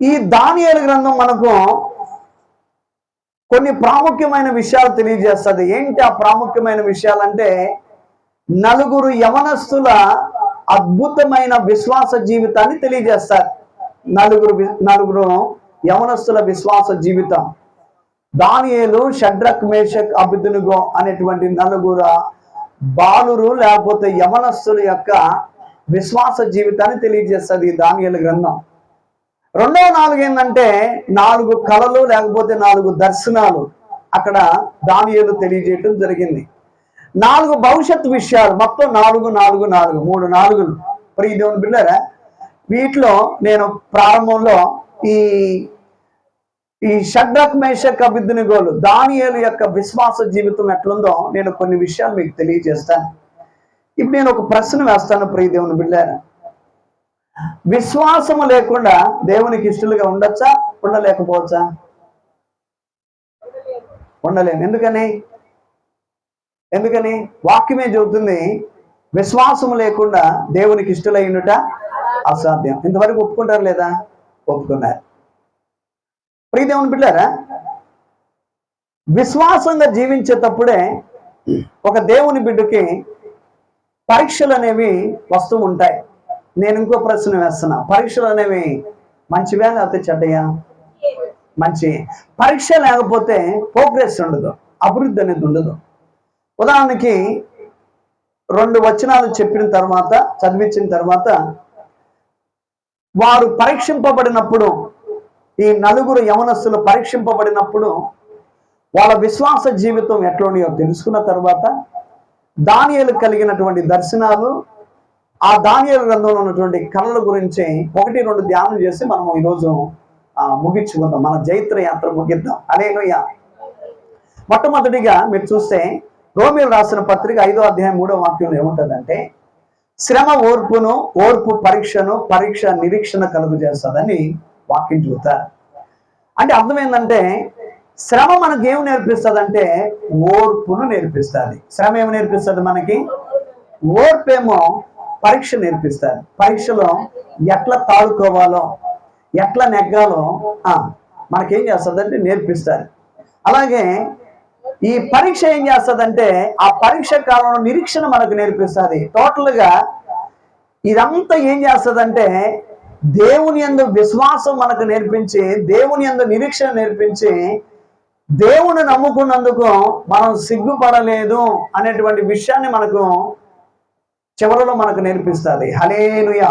ఈ దానియాల గ్రంథం మనకు కొన్ని ప్రాముఖ్యమైన విషయాలు తెలియజేస్తుంది. ఏంటి ఆ ప్రాముఖ్యమైన విషయాలంటే నలుగురు యవనస్తుల అద్భుతమైన విశ్వాస జీవితాన్ని తెలియజేస్తారు. నలుగురు నలుగురు యవనస్తుల విశ్వాస జీవితం. దానియేలు షడ్రక్ మేషక్ అభిదునుగో అనేటువంటి నలుగురు బాలురు లేకపోతే యవనస్తుల యొక్క విశ్వాస జీవితాన్ని తెలియజేస్తుంది ఈ గ్రంథం. రెండవ నాలుగు ఏంటంటే నాలుగు కళలు లేకపోతే నాలుగు దర్శనాలు అక్కడ దానియలు తెలియజేయటం జరిగింది. నాలుగు భవిష్యత్ విషయాలు మొత్తం నాలుగు నాలుగు నాలుగు మూడు నాలుగులు. ప్రియ దేవుని బిడ్డారా వీటిలో నేను ప్రారంభంలో ఈ ఈ షడ్రక్ మేషక్ అభిద్దునిగోలు దానియేలు యొక్క విశ్వాస జీవితం ఎట్లుందో నేను కొన్ని విషయాలు మీకు తెలియజేస్తాను. ఇప్పుడు నేను ఒక ప్రశ్న వేస్తాను ప్రియదేవుని బిడ్డారా. విశ్వాసము లేకుండా దేవునికి ఇష్టలుగా ఉండొచ్చా? ఉండలేకపోవచ్చా? ఉండలేము. ఎందుకని? ఎందుకని? వాక్యమే చెబుతుంది విశ్వాసము లేకుండా దేవునికి ఇష్టలైనట అసాధ్యం. ఇంతవరకు ఒప్పుకుంటారు లేదా? ఒప్పుకున్నారు. ప్రియ దేవుని బిడ్డారా విశ్వాసంగా జీవించేటప్పుడే ఒక దేవుని బిడ్డకి పరీక్షలు అనేవి వస్తూ ఉంటాయి. నేను ఇంకో ప్రశ్న వేస్తున్నా. పరీక్షలు అనేవి మంచివే లేకపోతే చెడ్డయా? మంచి. పరీక్ష లేకపోతే ప్రోగ్రెస్ ఉండదు. అభివృద్ధి అనేది ఉండదు. ఉదాహరణకి రెండు వచనాలు చెప్పిన తర్వాత చదివించిన తర్వాత వారు పరీక్షింపబడినప్పుడు ఈ నలుగురు యవనస్తులు పరీక్షింపబడినప్పుడు వాళ్ళ విశ్వాస జీవితం ఎట్లున్నాయో తెలుసుకున్న తర్వాత దానియలు కలిగినటువంటి దర్శనాలు ఆ దానియలు గ్రంథంలో ఉన్నటువంటి కళల గురించి ఒకటి రెండు ధ్యానం చేసి మనం ఈరోజు ముగించుకుందాం. మన జైత్ర యాత్ర ముగిద్దాం. అదేనయ్య మొట్టమొదటిగా మీరు చూస్తే రోమిల్ రాసిన పత్రిక ఐదో అధ్యాయం మూడో వాక్యంలో ఏముంటుందంటే శ్రమ ఓర్పును ఓర్పు పరీక్షను పరీక్ష నిరీక్షణ కలుగు చేస్తుందని వాక్యం చూస్తారు అంటే అర్థం ఏంటంటే శ్రమ మనకి ఏమి నేర్పిస్తుంది అంటే ఓర్పును నేర్పిస్తుంది. శ్రమ ఏమి నేర్పిస్తుంది మనకి? ఓర్పేమో పరీక్ష నేర్పిస్తారు. పరీక్షలో ఎట్లా తాడుకోవాలో ఎట్లా నెగ్గాలో ఆ, మనకేం చేస్తుందంటే నేర్పిస్తారు. అలాగే ఈ పరీక్ష ఏం చేస్తుందంటే ఆ పరీక్ష కాలంలో నిరీక్షణ మనకు నేర్పిస్తుంది. టోటల్గా ఇదంతా ఏం చేస్తుందంటే దేవుని యందు విశ్వాసం మనకు నేర్పించి దేవుని యందు నిరీక్షణ నేర్పించి దేవుని నమ్ముకున్నందుకు మనం సిగ్గుపడలేదు అనేటువంటి విషయాన్ని మనకు చివరిలో మనకు నేర్పిస్తుంది. హలేనుయా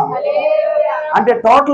అంటే టోటల్